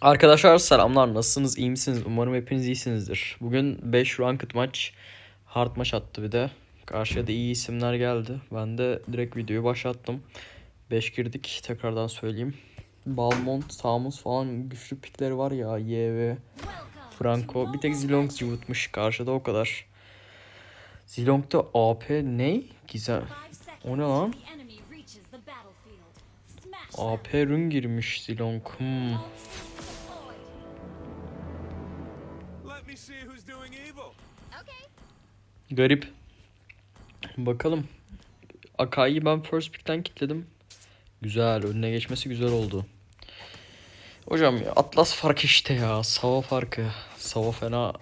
Arkadaşlar selamlar nasılsınız iyi misiniz umarım hepiniz iyisinizdir. Bugün 5 ranked maç hard maç attı bir de. Karşıya da iyi isimler geldi. Ben de direkt videoyu başlattım. 5 girdik tekrardan söyleyeyim. Balmont, Samus falan güçlü pikleri var ya YV, Franco. Bir tek Zilong yutmuş karşıda o kadar. Zilong'da AP ne? Güzel. O ne lan? AP rün girmiş Zilong. Hmm. Garip. Bakalım. Akai'yi ben first pick'ten kilitledim. Güzel. Önüne geçmesi güzel oldu. Hocam ya Atlas farkı işte ya. Sava farkı. Sava fena.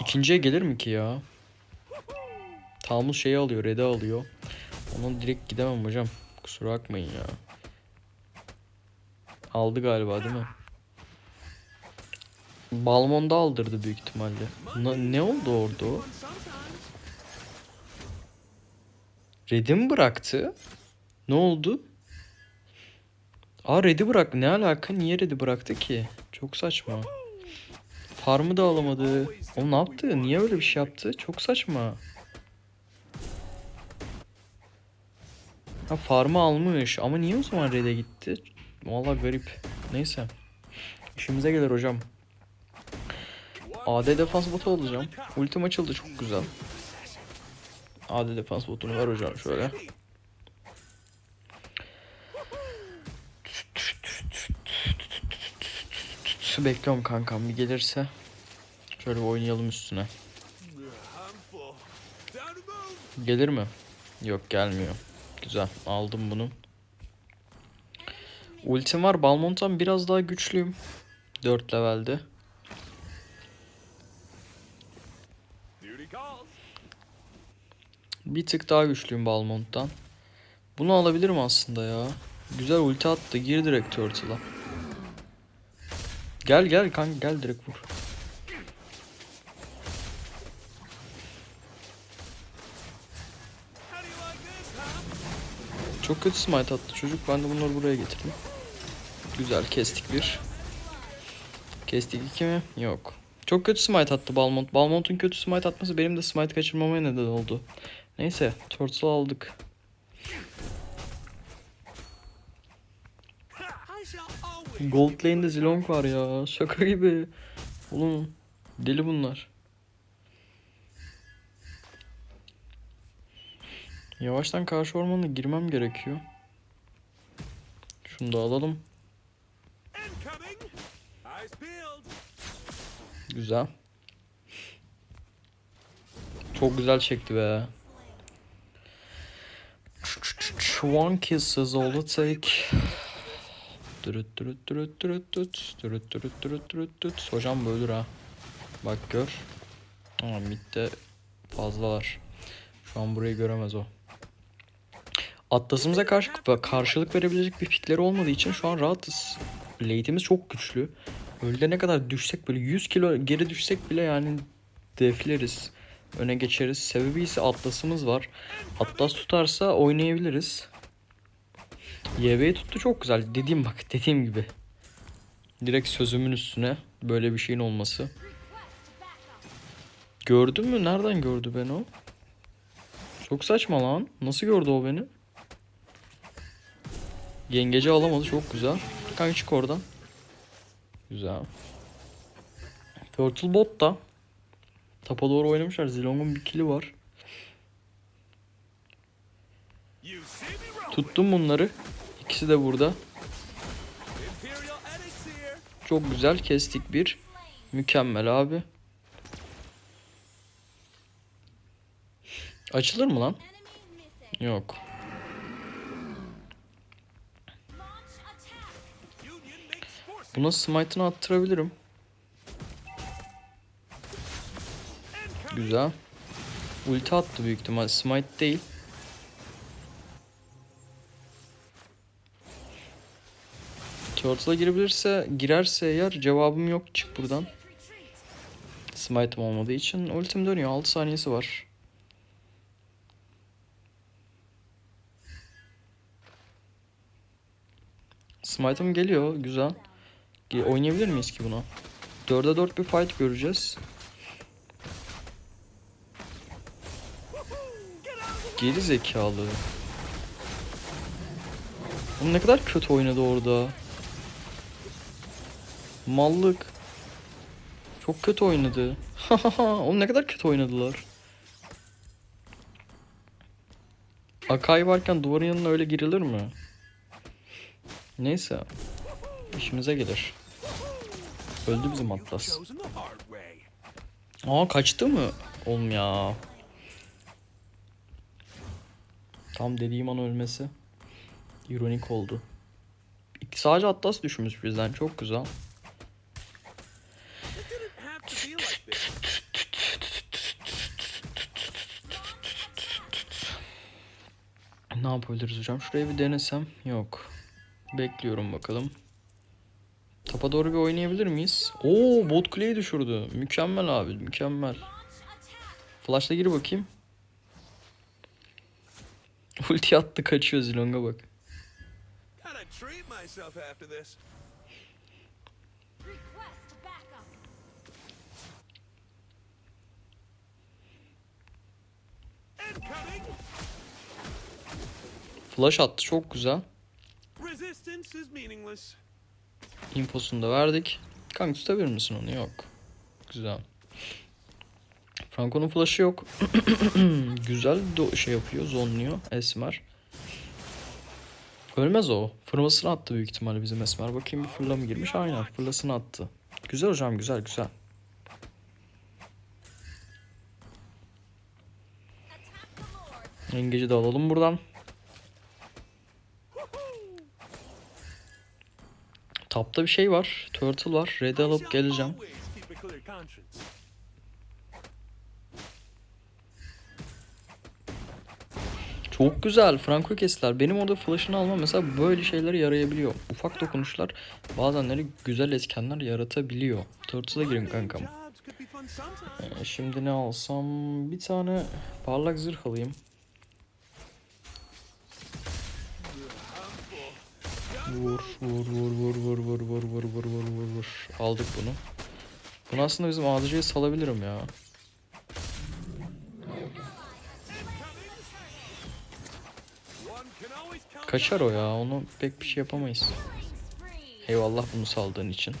İkinciye gelir mi ki ya? Tamus şeyi alıyor. Red'i alıyor. Ona direkt gidemem hocam. Kusura bakmayın ya. Aldı galiba değil mi? Balmon'da aldırdı büyük ihtimalle. Na- ne oldu orada. Red'i mi bıraktı? Ne oldu? Aa Red'i bırak. Ne alaka? Niye Red'i bıraktı ki? Çok saçma. Farmı da alamadı. O ne yaptı? Niye öyle bir şey yaptı? Çok saçma. Ha farmı almış ama niye o zaman Red'e gitti? Vallahi garip. Neyse. İşimize gelir hocam. AD defans botu alacağım. Ultim açıldı çok güzel. AD defans botunu ver hocam şöyle. Bekliyorum kankam bir gelirse. Şöyle oynayalım üstüne. Gelir mi? Yok gelmiyor. Güzel aldım bunu. Ultim var. Balmont'tan biraz daha güçlüyüm. 4 levelde. Bir tık daha güçlüyüm Balmont'tan. Bunu alabilirim aslında ya. Güzel ulti attı. Gir direkt Turtle'a. Gel gel kanka gel direkt vur. Çok kötü smite attı çocuk. Ben de bunları buraya getirdim. Güzel kestik bir. Kestik iki mi? Yok. Çok kötü smite attı Balmont. Balmont'un kötü smite atması benim de smite kaçırmamaya neden oldu. Neyse. Turtle aldık. Gold lane'de Zilong var ya. Şaka gibi. Oğlum deli bunlar. Yavaştan karşı ormana girmem gerekiyor. Şunu da alalım. Güzel. Çok güzel çekti be. One kiss, kisses all it take. Hocam bölür ha. Bak gör. Ama midde fazlalar. Şu an burayı göremez o. Atlasımıza karşı karşılık verebilecek bir pikleri olmadığı için şu an rahatız. Late'imiz çok güçlü. Öyle ne kadar düşsek böyle 100 kilo geri düşsek bile yani defleriz. Öne geçeriz. Sebebi ise Atlas'ımız var. Atlas tutarsa oynayabiliriz. YB'yi tuttu çok güzel. Dediğim bak dediğim gibi. Direkt sözümün üstüne böyle bir şeyin olması. Gördün mü? Nereden gördü beni o? Çok saçma lan. Nasıl gördü o beni? Yengeci alamadı. Çok güzel. Kanka çık oradan. Güzel. Turtle bot da. Tapa doğru oynamışlar. Zilong'un bir kili var. Tuttum bunları. İkisi de burada. Çok güzel kestik bir. Mükemmel abi. Açılır mı lan? Yok. Buna smite'ını attırabilirim. Güzel. Ulti attı büyük ihtimal. Smite değil. Turtle'a girebilirse, girerse eğer cevabım yok. Çık buradan. Smite'ım olmadığı için ultim dönüyor. 6 saniyesi var. Smite'ım geliyor. Güzel. Oynayabilir miyiz ki buna? 4'e 4 bir fight göreceğiz. Geri zekalı. Oğlum ne kadar kötü oynadı orada. Mallık. Çok kötü oynadı. Oğlum ne kadar kötü oynadılar. Akai varken duvarın yanına öyle girilir mi? Neyse. İşimize gelir. Öldü bizim Atlas. Aa kaçtı mı? Oğlum ya. Tam dediğim an ölmesi. İronik oldu. Sadece Atlas düşmüş bizden. Çok güzel. Ne yapabiliriz hocam? Şurayı bir denesem. Yok. Bekliyorum bakalım. Topa doğru bir oynayabilir miyiz? Oo bot kuleyi düşürdü. Mükemmel abi mükemmel. Flash'la gir bakayım. Ulti attı kaçıyor Zilong'a bak. Flash attı çok güzel. Infosunu da verdik. Kanka tutabilir misin onu? Yok. Güzel. Franco'nun flash'ı yok. Güzel şey yapıyor, zonluyor Esmer. Ölmez o. Fırlasını attı büyük ihtimalle bizim Esmer. Bakayım bir fırla mı girmiş? Aynen fırlasını attı. Güzel hocam güzel güzel. Engeci de alalım buradan. Tapta bir şey var. Turtle var. Red'i alıp geleceğim. Çok güzel. Franco kestiler. Benim orada flash'ını almam mesela böyle şeylere yarayabiliyor. Ufak dokunuşlar bazenleri güzel etkenler yaratabiliyor. Turtle'a girin kankam. Ee, şimdi ne alsam? Bir tane parlak zırh alayım. Vur vur vur vur vur vur vur vur vur vur vur vur. Aldık bunu. Bunu aslında bizim ADC'ye salabilirim ya. Kaçar o ya. Onu pek bir şey yapamayız. Eyvallah bunu saldığın için.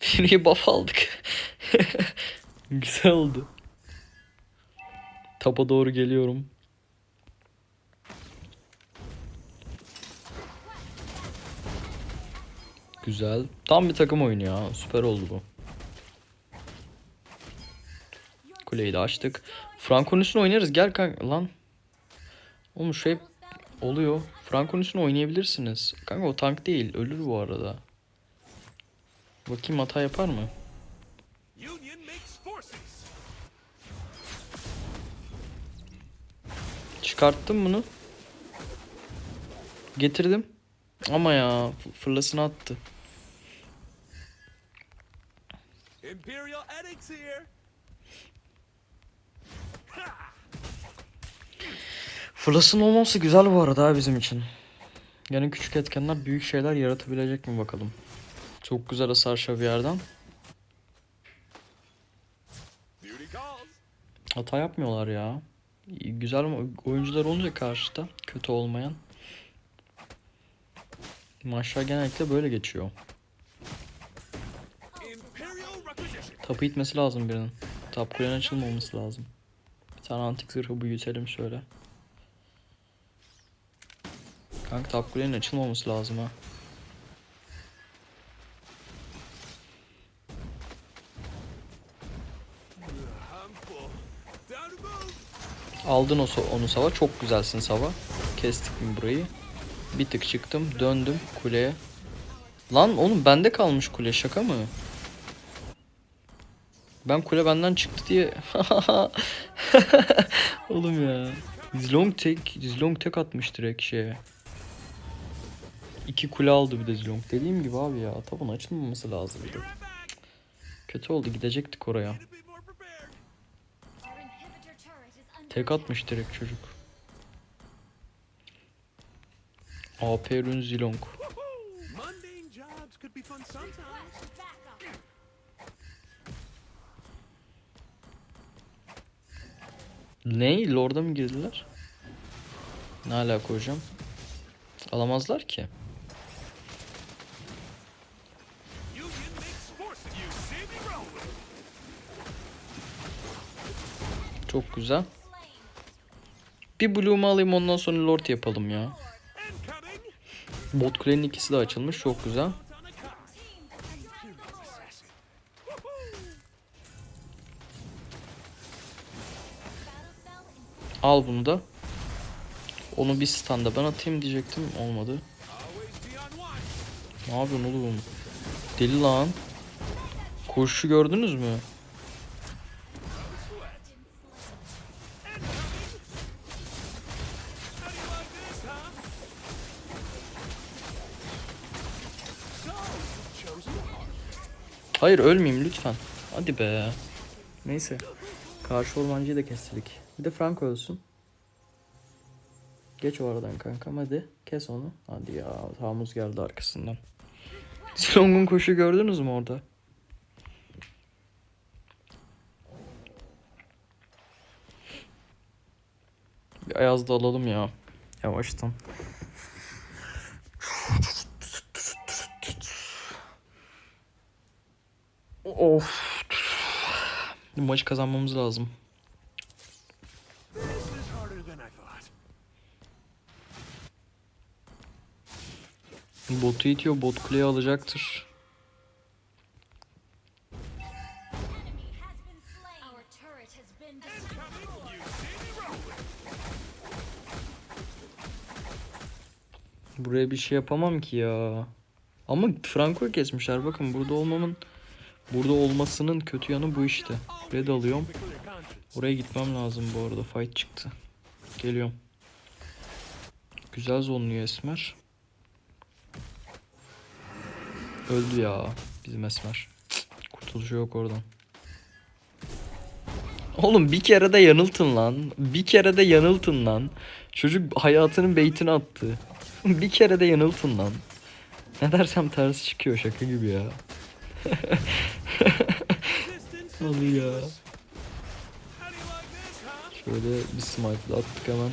Free buff aldık. Güzel oldu. Tapa doğru geliyorum. Güzel. Tam bir takım oyunu ya. Süper oldu bu. Kuleyi de açtık. Franco'nun üstüne oynarız. Gel kanka. Lan. Oğlum hep oluyor. Franco'nun üstüne oynayabilirsiniz. Kanka o tank değil. Ölür bu arada. Bakayım hata yapar mı? Çıkarttım bunu. Getirdim. Ama ya fırlasını attı. Imperial edicts here. Fırlasın olmaması güzel bu arada ha bizim için. Yani küçük etkenler büyük şeyler yaratabilecek mi bakalım. Çok güzel hasar şaviyerden. Hata yapmıyorlar ya. Güzel oyuncular olunca karşıda kötü olmayan. Maçlar genellikle böyle geçiyor. Tapı itmesi lazım birinin. Tap kulenin açılmaması lazım. Bir tane antik zırhı büyütelim şöyle. Kanka tap kulenin açılmaması lazım ha. Aldın o onu Sava. Çok güzelsin Sava. Kestik mi burayı? Bir tık çıktım. Döndüm kuleye. Lan oğlum bende kalmış kule. Şaka mı? Ben kule benden çıktı diye. oğlum ya. Zilong tek, Zilong tek atmış direkt şeye. İki kule aldı bir de Zilong. Dediğim gibi abi ya. Taban açılmaması lazımdı. Kötü oldu gidecektik oraya. Tek atmış direkt çocuk. AP Rün Zilong. Mundane jobs could be fun sometimes. Request backup. Ne? Lord'a mı girdiler? Ne alaka hocam? Alamazlar ki. Çok güzel. Bir Bloom'u alayım ondan sonra Lord yapalım ya. Bot kulenin ikisi de açılmış. Çok güzel. Al bunu da. Onu bir standa ben atayım diyecektim. Olmadı. Ne yapıyorsun oğlum? Deli lan. Koşu gördünüz mü? Hayır ölmeyeyim lütfen. Hadi be. Neyse. Karşı ormancıyı da kestirdik. Bir de Frank ölsün. Geç o aradan kankam hadi. Kes onu. Hadi ya. Tamuz geldi arkasından. Strong'un koşu gördünüz mü orada? Bir Ayaz da alalım ya. Yavaştan. Of. Bu maçı kazanmamız lazım. Botu itiyor. Bot kuleye alacaktır. Buraya bir şey yapamam ki ya. Ama Franco'yu kesmişler. Bakın burada olmamın burada olmasının kötü yanı bu işte. Red alıyorum. Oraya gitmem lazım bu arada. Fight çıktı. Geliyorum. Güzel zonluyor Esmer. Öldü ya bizim Esmer. Kurtuluşu yok oradan. Oğlum bir kere de yanıltın lan. Bir kere de yanıltın lan. Çocuk hayatının beytini attı. bir kere de yanıltın lan. Ne dersem ters çıkıyor şaka gibi ya. Oluyor. Şöyle bir smite attık hemen.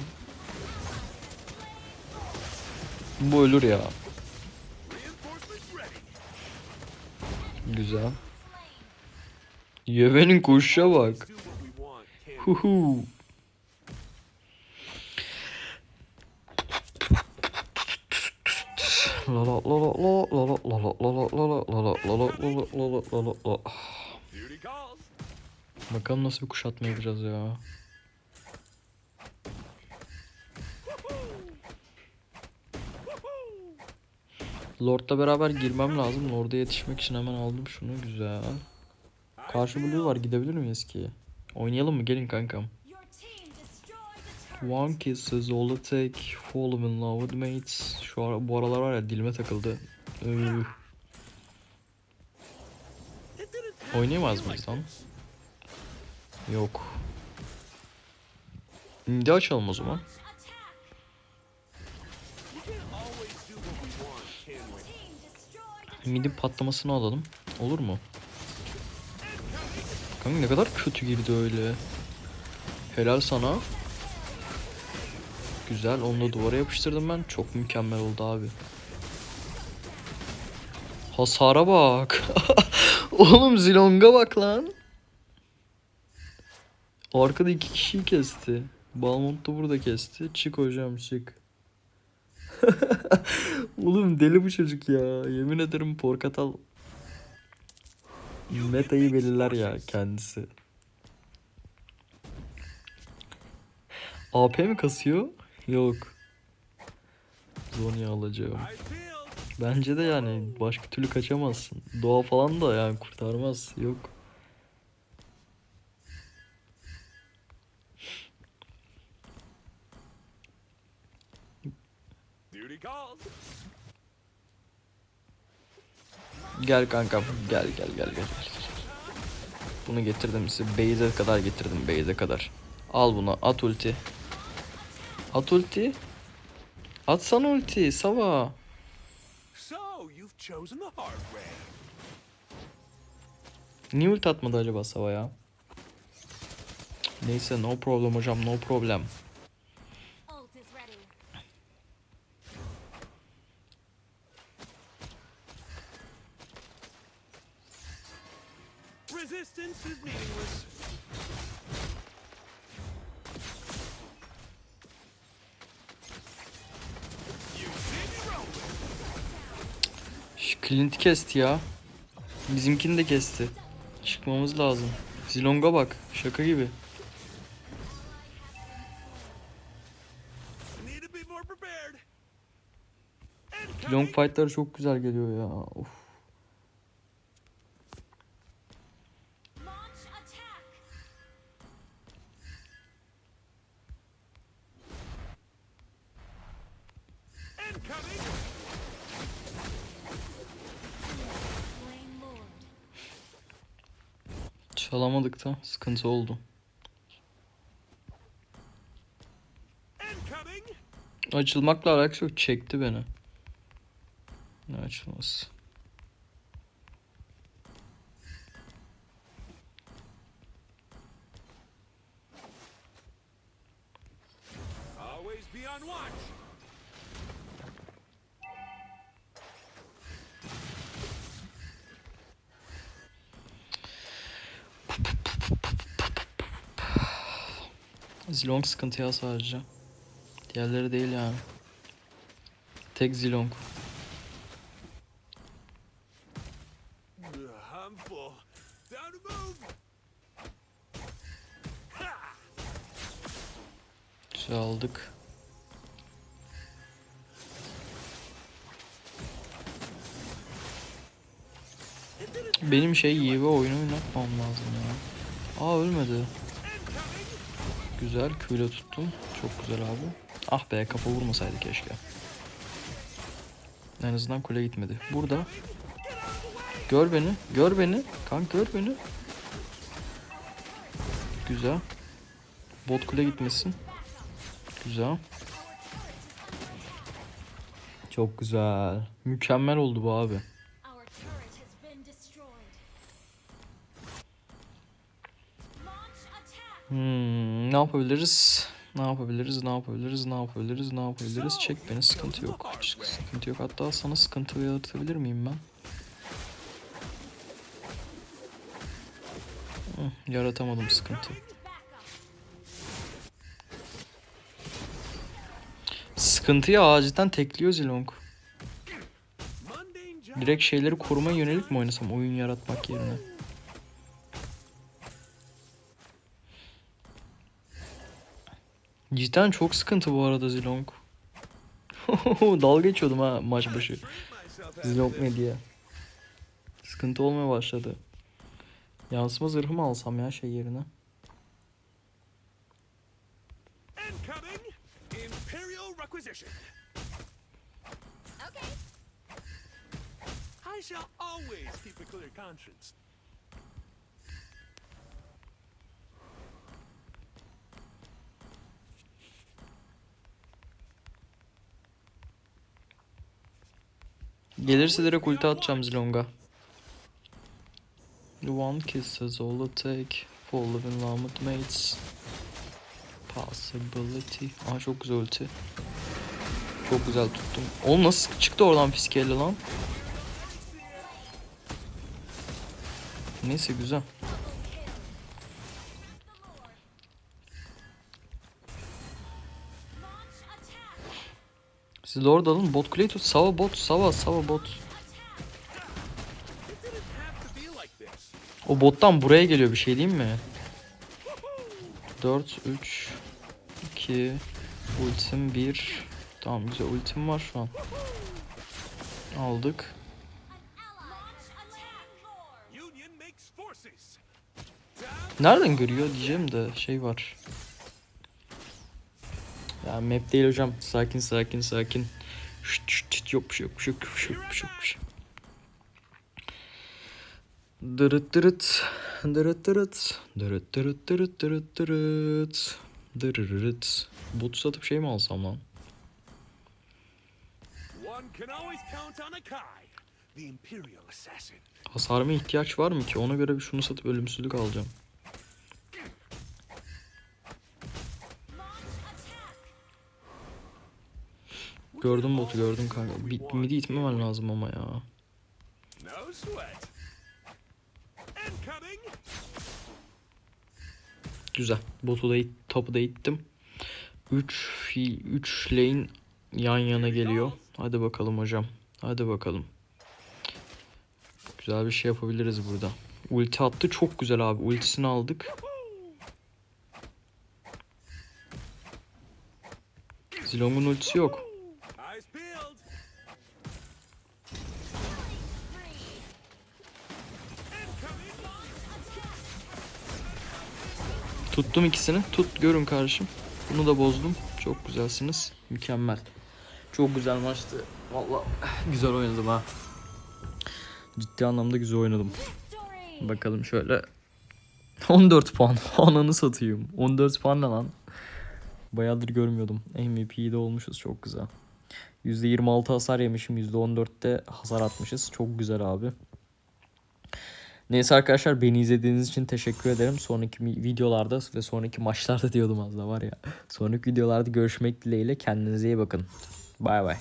Bu ölür ya. Güzel. Yeven'in koşuşa bak. Huhu. La la la la la la la la la la la. Duty calls. Bakalım nasıl bir kuşatma yapacağız ya. Lord'la beraber girmem lazım. Lord'a yetişmek için hemen aldım şunu. Güzel. Karşı blue var. Gidebilir miyiz ki? Oynayalım mı? Gelin kankam. One kiss it take. Fall in love with mates. Şu ara, bu aralar var ya dilime takıldı. Didn't Oynayamaz mıyız lan? Yok. Şimdi açalım o zaman. Midi patlamasını alalım. Olur mu? Kanka ne kadar kötü girdi öyle. Helal sana. Güzel. Onu da duvara yapıştırdım ben. Çok mükemmel oldu abi. Hasara bak. Oğlum Zilong'a bak lan. Arkada iki kişiyi kesti. Balmont da burada kesti. Çık hocam çık. Oğlum deli bu çocuk ya. Yemin ederim porkatal metayı belirler ya kendisi. AP mi kasıyor? Yok. Zonya alacağım. Bence de yani başka türlü kaçamazsın. Doğa falan da yani kurtarmaz. Yok. Gel kankam. Gel gel gel gel. Bunu getirdim size. Base'e kadar getirdim. Base'e kadar. Al bunu. At ulti. At ulti. Atsana ulti Sava. Niye ulti atmadı acaba Sava ya? Neyse no problem hocam no problem. Clint kesti ya. Bizimkini de kesti. Çıkmamız lazım. Zilong'a bak. Şaka gibi. Zilong fightları çok güzel geliyor ya. Of. Çalamadık da sıkıntı oldu. Açılmakla alakası yok. Çekti beni. Ne açılması? Zilong sıkıntı ya sadece. Diğerleri değil yani. Tek Zilong. Güzel aldık. Benim şey iyi ve oyunu oynatmam lazım ya. Aa ölmedi. Güzel küyle tuttum. Çok güzel abi. Ah be kafa vurmasaydı keşke. En azından kule gitmedi. Burada. Gör beni. Gör beni. Kank gör beni. Güzel. Bot kule gitmesin. Güzel. Çok güzel. Mükemmel oldu bu abi. Hmm, ne yapabiliriz? Ne yapabiliriz? Ne yapabiliriz? Ne yapabiliriz? Ne yapabiliriz? Çek beni sıkıntı yok. Sıkıntı yok. Hatta sana sıkıntı yaratabilir miyim ben? Hı, yaratamadım sıkıntı. Sıkıntıyı acilden tekliyor Zilong. Direkt şeyleri korumaya yönelik mi oynasam oyun yaratmak yerine? Cidden çok sıkıntı bu arada Zilong. Dalga geçiyordum ha maç başı. Zilong diye. Sıkıntı olmaya başladı. Yansıma zırhı mı alsam ya şey yerine? I shall always keep a clear conscience. Gelirse direkt ulti atacağım Zilong'a. One kiss is all it take for living with mates. Possibility. Aa çok güzel ulti. Çok güzel tuttum. Oğlum nasıl çıktı oradan fiskelle lan? Neyse güzel. Siz de alın. Bot kuleyi tut. Sava bot. Sava sava bot. O bottan buraya geliyor bir şey diyeyim mi? 4, 3, 2, ultim 1. Tamam güzel ultim var şu an. Aldık. Nereden görüyor diyeceğim de şey var. Ya map değil hocam. Sakin sakin sakin. Şşt şşt şşt yok bir şey yok bir şey yok bir şey yok bir şey yok bir şey. Dırıt dırıt. Dırıt dırıt. Dırıt dırıt dırıt dırıt dırıt. Dırırıt. Bot satıp şey mi alsam lan? Assassin. Hasarıma ihtiyaç var mı ki? Ona göre bir şunu satıp ölümsüzlük alacağım. Gördüm botu gördüm kanka. Bir, midi itmemen lazım ama ya. Güzel. Botu da it, topu da ittim. 3 3 lane yan yana geliyor. Hadi bakalım hocam. Hadi bakalım. Güzel bir şey yapabiliriz burada. Ulti attı çok güzel abi. Ultisini aldık. Zilong'un ultisi yok. Tuttum ikisini. Tut görün kardeşim. Bunu da bozdum. Çok güzelsiniz. Mükemmel. Çok güzel maçtı. Vallahi güzel oynadım ha. Ciddi anlamda güzel oynadım. Bakalım şöyle. 14 puan. Ananı satayım. 14 puan ne lan? Bayağıdır görmüyordum. MVP'de olmuşuz. Çok güzel. %26 hasar yemişim. %14'te hasar atmışız. Çok güzel abi. Neyse arkadaşlar beni izlediğiniz için teşekkür ederim. Sonraki videolarda ve sonraki maçlarda diyordum az da var ya. Sonraki videolarda görüşmek dileğiyle. Kendinize iyi bakın. Bay bay.